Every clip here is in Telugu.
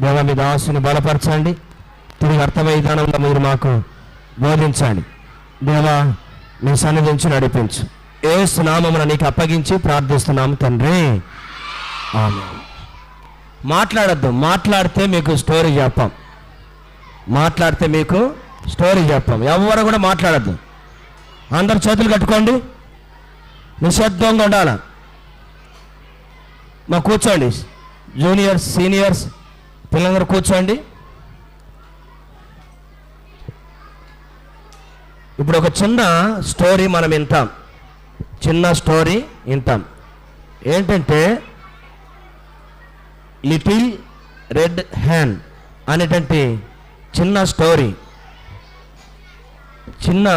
దేవ మీ దాసుని బలపరచండి. తిరిగి అర్థమయ్యే విధానంలో మీరు మాకు బోధించండి. దేవా మీ సన్నిధించి నడిపించు. ఏ స్నామమున నీకు అప్పగించి ప్రార్థిస్తున్నాము తండ్రి. ఆమె మాట్లాడద్దు మాట్లాడితే మీకు స్టోరీ చెప్పాం. మాట్లాడితే మీకు స్టోరీ చెప్పాం. ఎవరు కూడా మాట్లాడద్దు. అందరు చేతులు కట్టుకోండి. నిశ్శబ్దంగా ఉండాల? మా కూర్చోండి. జూనియర్స్ సీనియర్స్ పిల్లలందరూ కూర్చోండి. ఇప్పుడు ఒక చిన్న స్టోరీ మనం వింటాం. చిన్న స్టోరీ వింటాం. ఏంటంటే లిటిల్ రెడ్ హ్యాండ్ అనేటువంటి చిన్న స్టోరీ. చిన్న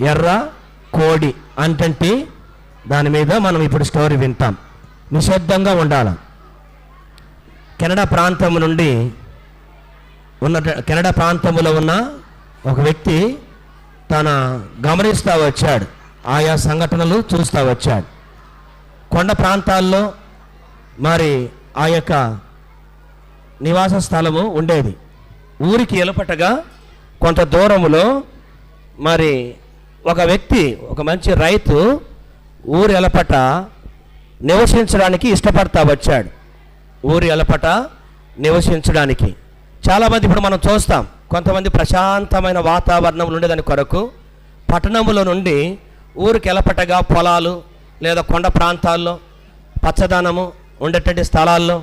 ఎర్ర కోడి అంటే దాని మీద మనం ఇప్పుడు స్టోరీ వింటాం. నిశ్శబ్దంగా ఉండాలి. కెనడా ప్రాంతం నుండి ఉన్న కెనడా ప్రాంతంలో ఉన్న ఒక వ్యక్తి తన గమనిస్తూ వచ్చాడు. ఆయా సంఘటనలు చూస్తూ వచ్చాడు. కొండ ప్రాంతాల్లో మరి ఆ యొక్క నివాస స్థలము ఉండేది. ఊరికి ఎలుపటగా కొంత దూరములో మరి ఒక వ్యక్తి ఒక మంచి రైతు ఊరు ఎలపట నివసించడానికి ఇష్టపడతా వచ్చాడు. ఊరి ఎలపట నివసించడానికి. చాలామంది ఇప్పుడు మనం చూస్తాం. కొంతమంది ప్రశాంతమైన వాతావరణం ఉండేదాని కొరకు పట్టణంలో నుండి ఊరికి ఎలపటగా పొలాలు లేదా కొండ ప్రాంతాల్లో పచ్చదనము ఉండేటువంటి స్థలాల్లో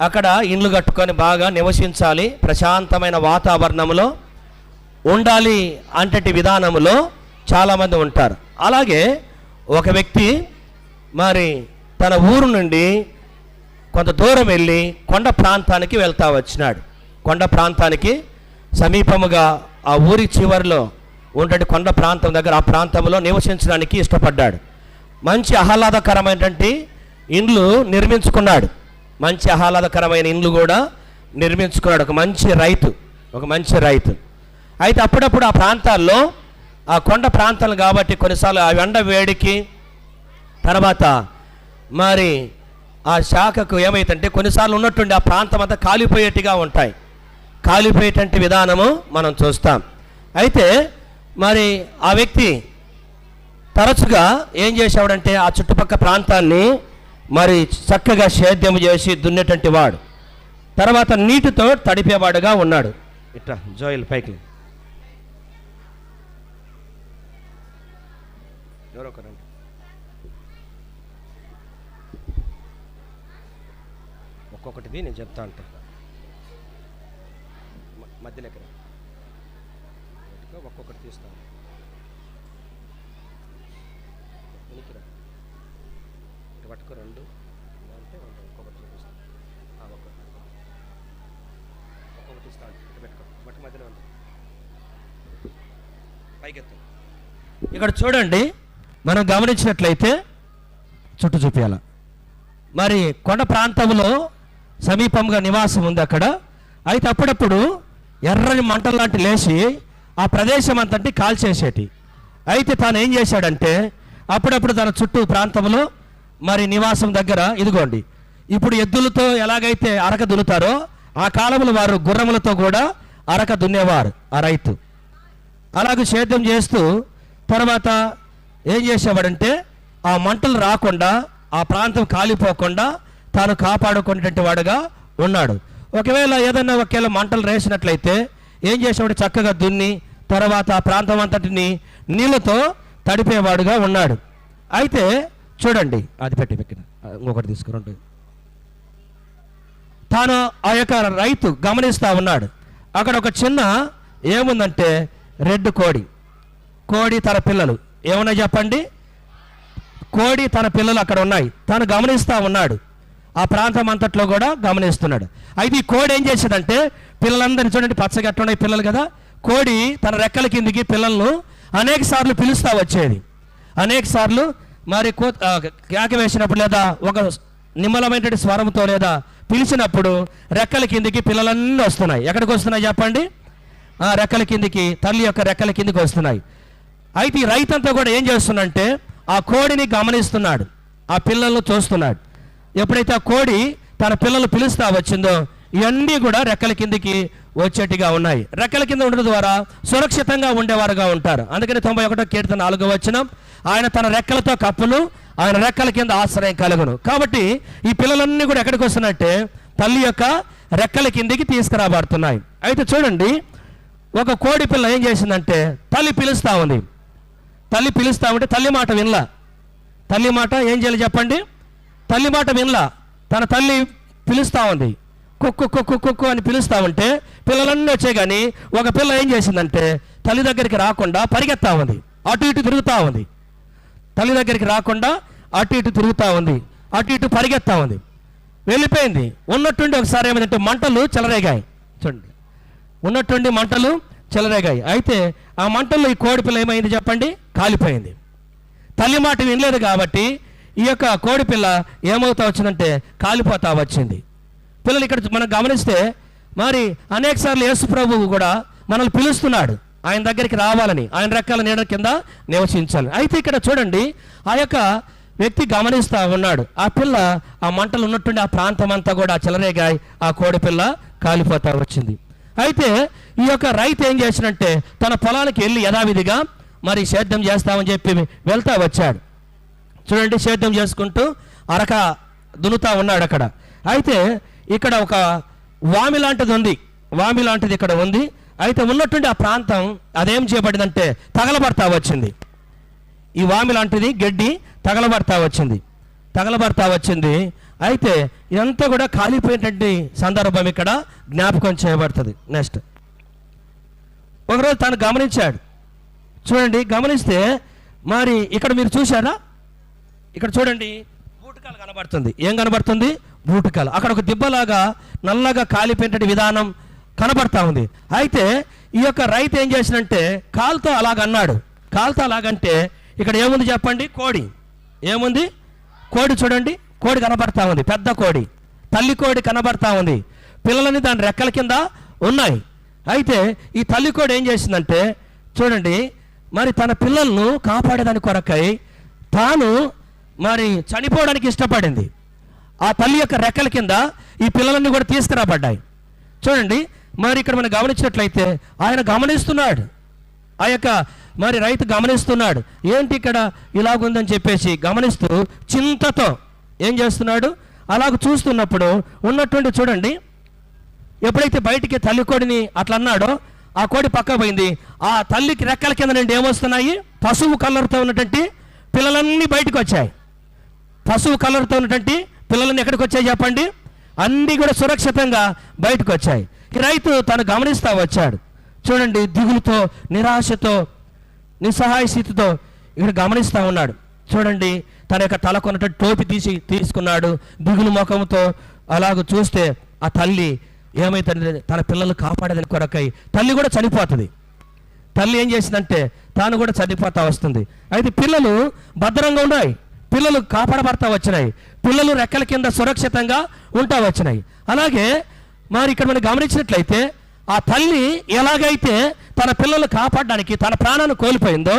అక్కడ ఇండ్లు కట్టుకొని బాగా నివసించాలి. ప్రశాంతమైన వాతావరణంలో ఉండాలి అంటటి విధానములో చాలామంది ఉంటారు. అలాగే ఒక వ్యక్తి మరి తన ఊరు నుండి కొంత దూరం వెళ్ళి కొండ ప్రాంతానికి వెళ్తా వచ్చినాడు. కొండ ప్రాంతానికి సమీపముగా ఆ ఊరి చివరిలో ఉండే కొండ ప్రాంతం దగ్గర ఆ ప్రాంతంలో నివసించడానికి ఇష్టపడ్డాడు. మంచి ఆహ్లాదకరమైనటువంటి ఇండ్లు నిర్మించుకున్నాడు. మంచి ఆహ్లాదకరమైన ఇండ్లు కూడా నిర్మించుకున్నాడు. ఒక మంచి రైతు ఒక మంచి రైతు. అయితే అప్పుడప్పుడు ఆ ప్రాంతాల్లో ఆ కొండ ప్రాంతాలు కాబట్టి కొన్నిసార్లు ఆ ఎండ వేడికి తర్వాత మరి ఆ శాఖకు ఏమైతుంటే కొన్నిసార్లు ఉన్నట్టుండి ఆ ప్రాంతం అంతా కాలిపోయేట్టుగా ఉంటాయి. కాలిపోయేటువంటి విధానము మనం చూస్తాం. అయితే మరి ఆ వ్యక్తి తరచుగా ఏం చేసేవాడంటే ఆ చుట్టుపక్కల ప్రాంతాన్ని మరి చక్కగా సేద్యం చేసి దున్నేటువంటి వాడు. తర్వాత నీటితో తడిపేవాడుగా ఉన్నాడు. ఇట్లా జోయిల్ పైకి లే. ఒకటిది నేను చెప్తా అంట. మ- మధ్యలోకి ఒక్కొక్కటి తీస్తాను వెనక్కి రా. ఇటు పట్టుకో రెండు. అంటే రెండు ఒక్కొక్కటి చూపిస్తాను ఆ, ఒక్కొక్కటి ఒక్కొక్కటి ఇస్తాను ఇటు పెట్టుకో. మట్టి మధ్యలో ఉంది. పైకెత్తు. ఇక్కడ చూడండి మనం గమనించినట్లయితే చుట్టూ చూపించాల మరి కొండ ప్రాంతంలో సమీపంగా నివాసం ఉంది అక్కడ. అయితే అప్పుడప్పుడు ఎర్రని మంటలు లాంటి లేచి ఆ ప్రదేశం అంతటి కాల్చేసేటి. అయితే తాను ఏం చేశాడంటే అప్పుడప్పుడు తన చుట్టూ ప్రాంతంలో మరి నివాసం దగ్గర ఇదిగోండి ఇప్పుడు ఎద్దులతో ఎలాగైతే అరక దున్నుతారో ఆ కాలంలో వారు గుర్రములతో కూడా అరక దున్నేవారు ఆ రైతు. అలాగే సేద్యం చేస్తూ తర్వాత ఏం చేసేవాడంటే ఆ మంటలు రాకుండా ఆ ప్రాంతం కాలిపోకుండా తాను కాపాడుకునేటువంటి వాడుగా ఉన్నాడు. ఒకవేళ ఏదైనా ఒకవేళ మంటలు రేసినట్లయితే ఏం చేసేవాడు? చక్కగా దున్ని తర్వాత ఆ ప్రాంతం అంతటిని నీళ్ళతో తడిపేవాడుగా ఉన్నాడు. అయితే చూడండి అది పెట్టి పెట్టిన ఇంకొకటి తీసుకురండి తాను ఆ యొక్క రైతు గమనిస్తూ ఉన్నాడు. అక్కడ ఒక చిన్న ఏముందంటే రెడ్ కోడి. కోడి తన పిల్లలు. ఏమన్నా చెప్పండి? కోడి తన పిల్లలు అక్కడ ఉన్నాయి. తాను గమనిస్తూ ఉన్నాడు. ఆ ప్రాంతం అంతట్లో కూడా గమనిస్తున్నాడు. అయితే ఈ కోడి ఏం చేసేదంటే పిల్లలందరినీ చూడండి పచ్చగా ఉన్నాయి పిల్లలు కదా? కోడి తన రెక్కల కిందికి పిల్లలను అనేక సార్లు పిలుస్తూ వచ్చేది. అనేక సార్లు మరి కో కేక వేసినప్పుడు లేదా ఒక నిమ్మలమైనటువంటి స్వరంతో లేదా పిలిచినప్పుడు రెక్కల కిందికి పిల్లలన్నీ వస్తున్నాయి. ఎక్కడికి వస్తున్నాయి చెప్పండి? ఆ రెక్కల కిందికి తల్లి యొక్క రెక్కల కిందికి వస్తున్నాయి. అయితే ఈ రైతంతా కూడా ఏం చేస్తుందంటే ఆ కోడిని గమనిస్తున్నాడు. ఆ పిల్లలను చూస్తున్నాడు. ఎప్పుడైతే ఆ కోడి తన పిల్లలు పిలుస్తా వచ్చిందో ఇవన్నీ కూడా రెక్కల కిందికి వచ్చేట్టుగా ఉన్నాయి. రెక్కల కింద ఉండడం ద్వారా సురక్షితంగా ఉండేవారుగా ఉంటారు. అందుకని తొంభై ఒకటో కీర్తన నాలుగో వచ్చిన ఆయన తన రెక్కలతో కప్పులు ఆయన రెక్కల కింద ఆశ్రయం కలుగును. కాబట్టి ఈ పిల్లలన్నీ కూడా ఎక్కడికి వస్తున్నట్టే తల్లి యొక్క రెక్కల కిందికి తీసుకురాబడుతున్నాయి. అయితే చూడండి ఒక కోడి పిల్ల ఏం చేసిందంటే తల్లి పిలుస్తా ఉంది. తల్లి పిలుస్తా ఉంటే తల్లి మాట వినలా. తల్లి మాట ఏం చేయాలి చెప్పండి? తల్లి మాట వినలా. తన తల్లి పిలుస్తా ఉంది. కుక్కు కుక్కు కుక్కు అని పిలుస్తా ఉంటే పిల్లలన్నీ వచ్చే కానీ ఒక పిల్ల ఏం చేసిందంటే తల్లి దగ్గరికి రాకుండా పరిగెత్తా ఉంది. అటు ఇటు తిరుగుతూ ఉంది. తల్లి దగ్గరికి రాకుండా అటు ఇటు తిరుగుతూ ఉంది. అటు ఇటు పరిగెత్తా ఉంది. వెళ్ళిపోయింది. ఉన్నట్టుండి ఒకసారి ఏమైందంటే మంటలు చెలరేగాయి. చూడండి. ఉన్నట్టుండి మంటలు చెలరేగాయి. అయితే ఆ మంటల్లో ఈ కోడి పిల్ల ఏమైంది చెప్పండి? కాలిపోయింది. తల్లి మాట వినలేదు కాబట్టి ఈ యొక్క కోడి పిల్ల ఏమవుతా వచ్చిందంటే కాలిపోతా వచ్చింది. పిల్లలు ఇక్కడ మనం గమనిస్తే మరి అనేక సార్లు యేసు ప్రభువు కూడా మనల్ని పిలుస్తున్నాడు. ఆయన దగ్గరికి రావాలని ఆయన రెక్కల నీడ కింద నివసించాలి అయితే ఇక్కడ చూడండి ఆ యొక్క వ్యక్తి గమనిస్తూ ఉన్నాడు. ఆ పిల్ల ఆ మంటలు ఉన్నట్టుండి ఆ ప్రాంతం అంతా కూడా చెలరేగాయి ఆ కోడి పిల్ల కాలిపోతా వచ్చింది. అయితే ఈ యొక్క రైతు ఏం చేసినంటే తన పొలానికి వెళ్ళి యథావిధిగా మరి సేద్యం చేస్తామని చెప్పి వెళ్తా వచ్చాడు. చూడండి సేద్యం చేసుకుంటూ అరక దున్నుతా ఉన్నాడు అక్కడ. అయితే ఇక్కడ ఒక వామి లాంటిది ఉంది. వామి లాంటిది ఇక్కడ ఉంది. అయితే ఉన్నట్టుండి ఆ ప్రాంతం అదేం చేయబడిందంటే తగలబడతా వచ్చింది. ఈ వామి లాంటిది గడ్డి తగలబడతా వచ్చింది. తగలబడతా వచ్చింది. అయితే ఇదంతా కూడా కాలిపోయినటువంటి సందర్భం ఇక్కడ జ్ఞాపకం చేయబడుతుంది. నెక్స్ట్. ఒకరోజు తను గమనించాడు. చూడండి గమనిస్తే మరి ఇక్కడ మీరు చూసారా ఇక్కడ చూడండి బూటకాలు కనబడుతుంది. ఏం కనబడుతుంది? బూటకాలు. అక్కడ ఒక దిబ్బలాగా నల్లగా కాలిపోయినటువంటి విధానం కనబడతా ఉంది. అయితే ఈ యొక్క రైతు ఏం చేసినంటే కాలుతో అలాగ అన్నాడు. కాలుతో అలాగంటే ఇక్కడ ఏముంది చెప్పండి? కోడి. ఏముంది? కోడి చూడండి. కోడి కనబడతా ఉంది. పెద్ద కోడి. తల్లి కోడి కనబడతా ఉంది. పిల్లలని దాని రెక్కల కింద ఉన్నాయి. అయితే ఈ తల్లి కోడి ఏం చేసిందంటే చూడండి మరి తన పిల్లలను కాపాడేదాని కొరకై తాను మరి చనిపోవడానికి ఇష్టపడింది. ఆ తల్లి యొక్క రెక్కల కింద ఈ పిల్లలన్నీ కూడా తీసుకురాబడ్డాయి. చూడండి మరి ఇక్కడ మనం గమనించినట్లయితే ఆయన గమనిస్తున్నాడు. ఆ యొక్క మరి రైతు గమనిస్తున్నాడు. ఏంటి ఇక్కడ ఇలాగుందని చెప్పేసి గమనిస్తూ చింతతో ఏం చేస్తున్నాడు? అలాగ చూస్తున్నప్పుడు ఉన్నటువంటి చూడండి ఎప్పుడైతే బయటికి తల్లి కోడిని అట్లా అన్నాడో ఆ కోడి పక్క పోయింది. ఆ తల్లికి రెక్కల కింద నుండి ఏమొస్తున్నాయి? పసుపు కలర్తో ఉన్నటువంటి పిల్లలన్నీ బయటకు వచ్చాయి. పసుపు కలర్తో ఉన్నటువంటి పిల్లలను ఎక్కడికి వచ్చాయి చెప్పండి? అన్నీ కూడా సురక్షితంగా బయటకు వచ్చాయి. రైతు తను గమనిస్తా వచ్చాడు. చూడండి దిగులుతో నిరాశతో నిస్సహాయ స్థితితో ఇక్కడ గమనిస్తూ ఉన్నాడు. చూడండి తన యొక్క తలకొన్నటువంటి టోపి తీసి తీసుకున్నాడు. దిగులు ముఖంతో అలాగ చూస్తే ఆ తల్లి ఏమైతుంది తన పిల్లలు కాపాడేదని కొరకై తల్లి కూడా చనిపోతుంది. తల్లి ఏం చేసిందంటే తాను కూడా చనిపోతా వస్తుంది. అయితే పిల్లలు భద్రంగా ఉన్నాయి పిల్లలు కాపాడబడతా వచ్చినాయి. పిల్లలు రెక్కల కింద సురక్షితంగా ఉంటా వచ్చినాయి. అలాగే మరి ఇక్కడ మనం గమనించినట్లయితే ఆ తల్లి ఎలాగైతే తన పిల్లలు కాపాడడానికి తన ప్రాణాన్ని కోల్పోయిందో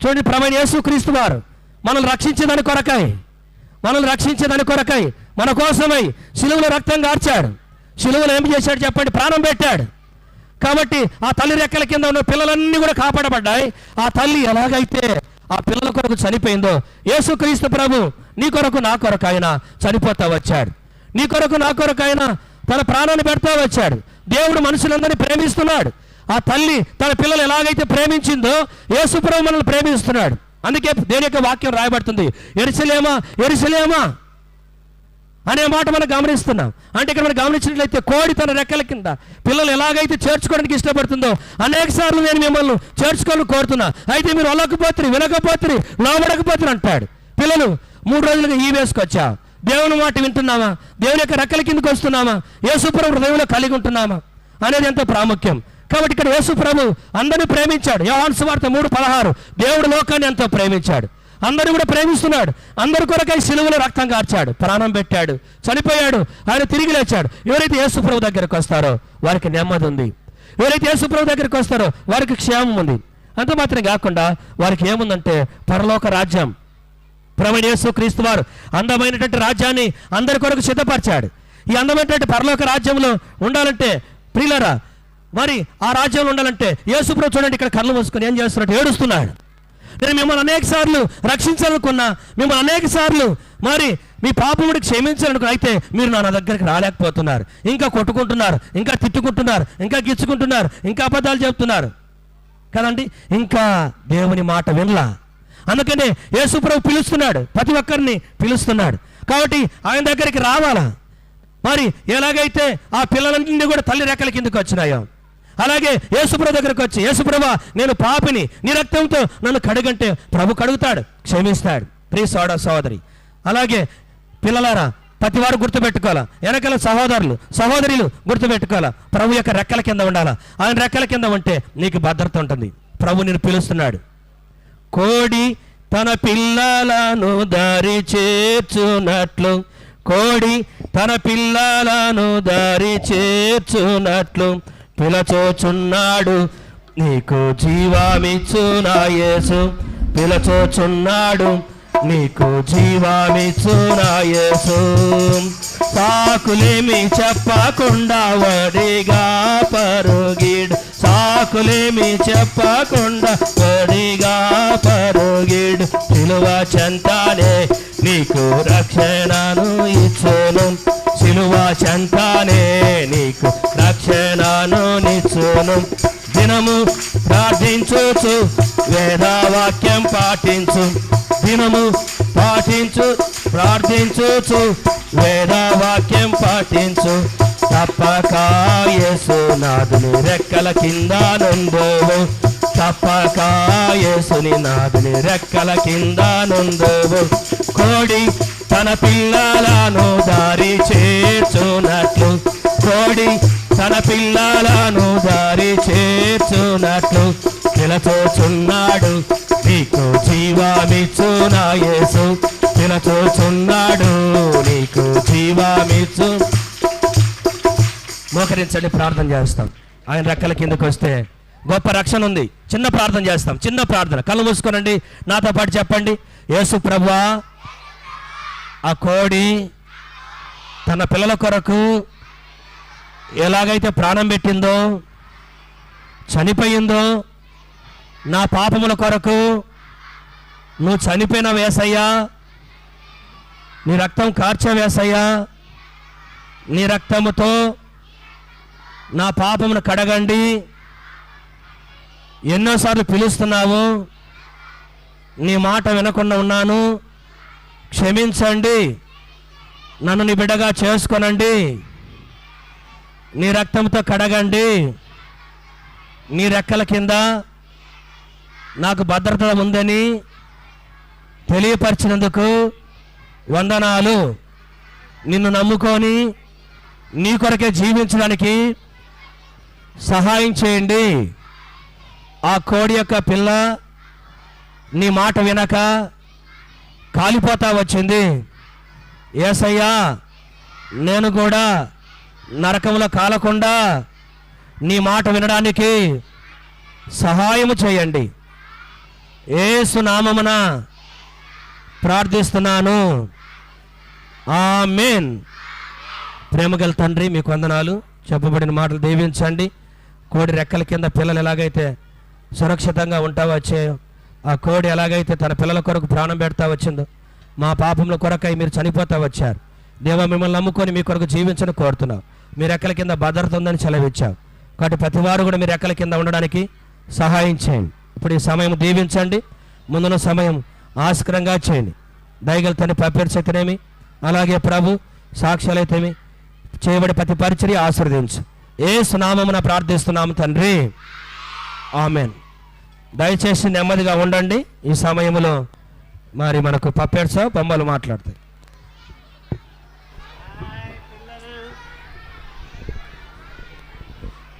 చూడండి ప్రమేణ యేసుక్రీస్తు వారు మనల్ని రక్షించేదాని కొరకై మనల్ని రక్షించేదాని కొరకై మన కోసమై సిలువలో రక్తం కార్చాడు సిలువలో ఏం చేశాడు చెప్పండి? ప్రాణం పెట్టాడు. కాబట్టి ఆ తల్లి రెక్కల కింద ఉన్న పిల్లలన్నీ కూడా కాపాడబడ్డాయి. ఆ తల్లి ఎలాగైతే ఆ పిల్లల కొరకు చనిపోయిందో యేసుక్రీస్తు ప్రభు నీ కొరకు నా కొరకు ఆయన చనిపోతా వచ్చాడు. నీ కొరకు నా కొరకు ఆయన తన ప్రాణాన్ని పెడతా వచ్చాడు. దేవుడు మనుషులందరినీ ప్రేమిస్తున్నాడు. ఆ తల్లి తన పిల్లలు ఎలాగైతే ప్రేమించిందో యేసు ప్రభు మనల్ని ప్రేమిస్తున్నాడు. అందుకే దేని యొక్క వాక్యం రాయబడుతుంది. ఎరిసలేమా? ఎరిసలేమా? అనే మాట మనం గమనిస్తున్నాం. అంటే ఇక్కడ మనం గమనించినట్లయితే కోడి తన రెక్కల కింద పిల్లలు ఎలాగైతే చేర్చుకోవడానికి ఇష్టపడుతుందో అనేక సార్లు నేను మిమ్మల్ని చేర్చుకోవాలని కోరుతున్నా. అయితే మీరు వెళ్ళకపోతురు వినకపోతురు లోబడకపోతురు అంటాడు. పిల్లలు మూడు రోజులుగా ఈ వేసుకొచ్చా దేవుని మాట వింటున్నామా? దేవుని యొక్క రెక్కల కిందకి వస్తున్నామా? యేసుప్రభు హృదయంలో కలిగి ఉంటున్నామా? అనేది ఎంతో ప్రాముఖ్యం. కాబట్టి ఇక్కడ యేసు ప్రభు అందరిని ప్రేమించాడు. యోహాన్ సువార్త మూడు పదహారు. దేవుడు లోకాన్ని ఎంతో ప్రేమించాడు. అందరూ కూడా ప్రేమిస్తున్నాడు. అందరి కొరకై సిలువలో రక్తం కార్చాడు. ప్రాణం పెట్టాడు. చనిపోయాడు. ఆయన తిరిగి లేచాడు. ఎవరైతే యేసుప్రభు దగ్గరకు వస్తారో వారికి నెమ్మది ఉంది. ఎవరైతే యేసుప్రభు దగ్గరికి వస్తారో వారికి క్షేమం ఉంది. అంత మాత్రం కాకుండా వారికి ఏముందంటే పరలోక రాజ్యం. ప్రవణ యేసు క్రీస్తు వారు అందమైనటువంటి రాజ్యాన్ని అందరి కొరకు సిద్ధపరిచాడు. ఈ అందమైనటువంటి పరలోక రాజ్యంలో ఉండాలంటే ప్రియులరా మరి ఆ రాజ్యంలో ఉండాలంటే యేసుప్రభు చూడండి ఇక్కడ కళ్ళు మూసుకొని ఏం చేస్తున్నట్టు ఏడుస్తున్నాడు. నేను మిమ్మల్ని అనేక సార్లు రక్షించాలనుకున్నా మిమ్మల్ని అనేక సార్లు మరి మీ పాపముడికి క్షమించాలనుకున్నా అయితే మీరు నా దగ్గరికి రాలేకపోతున్నారు. ఇంకా కొట్టుకుంటున్నారు ఇంకా తిట్టుకుంటున్నారు ఇంకా గిచ్చుకుంటున్నారు ఇంకా అబద్ధాలు చెప్తున్నారు. కదండి? ఇంకా దేవుని మాట వినలా. అందుకనే యేసుప్రభు పిలుస్తున్నాడు. ప్రతి ఒక్కరిని పిలుస్తున్నాడు. కాబట్టి ఆయన దగ్గరికి రావాలా? మరి ఎలాగైతే ఆ పిల్లలన్నీ కూడా తల్లి రెక్కల కిందకు వచ్చినాయో అలాగే యేసుప్రభు దగ్గరకు వచ్చి యేసుప్రభ నేను పాపిని నీ రక్తంతో నన్ను కడుగంటే ప్రభు కడుగుతాడు క్షమిస్తాడు. ప్రియ సోడ సోదరి అలాగే పిల్లలారా ప్రతివారు గుర్తుపెట్టుకోవాలా? వెనకల సహోదరులు సహోదరులు గుర్తుపెట్టుకోవాలా? ప్రభు యొక్క రెక్కల కింద ఉండాలా? ఆయన రెక్కల కింద ఉంటే నీకు భద్రత ఉంటుంది. ప్రభు నేను పిలుస్తున్నాడు. కోడి తన పిల్లలను దారి చేర్చునట్లు కోడి తన పిల్లలను దారి చేర్చునట్లు పిలచోచున్నాడు నీకు జీవామిచ్చునా యేసు పిలచోచున్నాడు నీకు జీవామిచ్చునా యేసు సాకులేమి చెప్పకుండా వడిగా పరుగిడు. సాకులేమి చెప్పకుండా వడిగా పరుగిడు. సిలువ చెంతానే నీకు రక్షణను ఇచ్చును. సిలువ చెంతానే పాపము దినము ప్రార్థించుచు వేదవాక్యం పాటించు. దినము పాటించు ప్రార్థించుచు వేదవాక్యం పాటించు. తప్పక యేసునాథుని రెక్కల కింద నుండోవు తప్పక యేసుని నాథుని రెక్కల కింద నుండోవు కోడి తన పిల్లలను దారి చేర్చునట్లు. కోడి తన పిల్లలను దారి చేర్చునట్లు పిలచోచున్నాడు నీకు జీవామిచ్చునా యేసు? పిలచోచున్నాడు నీకు జీవామిచ్చు. మోకరించండి ప్రార్థన చేస్తాం. ఆయన రెక్కల కిందకు వస్తే గొప్ప రక్షణ ఉంది. చిన్న ప్రార్థన చేస్తాం. చిన్న ప్రార్థన. కళ్ళు మూసుకోనండి. నాతో పాటు చెప్పండి. యేసు ప్రభా ఆ కోడి తన పిల్లల కొరకు ఎలాగైతే ప్రాణం పెట్టిందో చనిపోయిందో నా పాపముల కొరకు నువ్వు చనిపోయిన వేసయ్యా నీ రక్తం కార్చే వేసయ్యా నీ రక్తముతో నా పాపమును కడగండి. ఎన్నోసార్లు పిలుస్తున్నావు నీ మాట వినకుండా ఉన్నాను. క్షమించండి. నన్ను నీ బిడ్డగా చేసుకోనండి. నీ రక్తంతో కడగండి. నీ రెక్కల కింద నాకు భద్రత ఉందని తెలియపరిచినందుకు వందనాలు. నిన్ను నమ్ముకొని నీ కొరకే జీవించడానికి సహాయం చేయండి. ఆ కోడి యొక్క పిల్ల నీ మాట వినక కాలిపోతా వచ్చింది. ఏసయ్యా నేను కూడా నరకంలో కాలకుండా నీ మాట వినడానికి సహాయము చేయండి. ఏసు నామమున ప్రార్థిస్తున్నాను. మేన్ ప్రేమగల తండ్రి మీకు వందనాలు. చెప్పబడిన మాటలు దీవించండి. కోడి రెక్కల కింద పిల్లలు ఎలాగైతే సురక్షితంగా ఉంటా వచ్చాయో ఆ కోడి ఎలాగైతే తన పిల్లల కొరకు ప్రాణం పెడతా వచ్చిందో మా పాపముల కొరకై మీరు చనిపోతా వచ్చారు. దేవ మిమ్మల్ని నమ్ముకొని మీ కొరకు జీవించని కోరుతున్నాం. మీ రెక్కల కింద భద్రత ఉందని సెలవిచ్చాం కాబట్టి ప్రతి వారు కూడా మీ రెక్కల కింద ఉండడానికి సహాయం చేయండి. ఇప్పుడు ఈ సమయం దీవించండి. ముందున్న సమయం ఆస్కరంగా చేయండి. దయగల తన పప్పెరిచేతనేమి అలాగే ప్రభు సాక్ష్యాలైతేమి చేయబడి ప్రతి పరిచర్య ఆశీర్వదించు. ఏ సునామమున ప్రార్థిస్తున్నాము తండ్రి. ఆమెన్. దయచేసి నెమ్మదిగా ఉండండి. ఈ సమయంలో మరి మనకు పప్పెడ్సా బొమ్మలు మాట్లాడతాయి.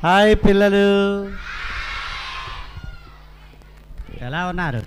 హాయ్ పిల్లలు. ఎలా ఉన్నారు?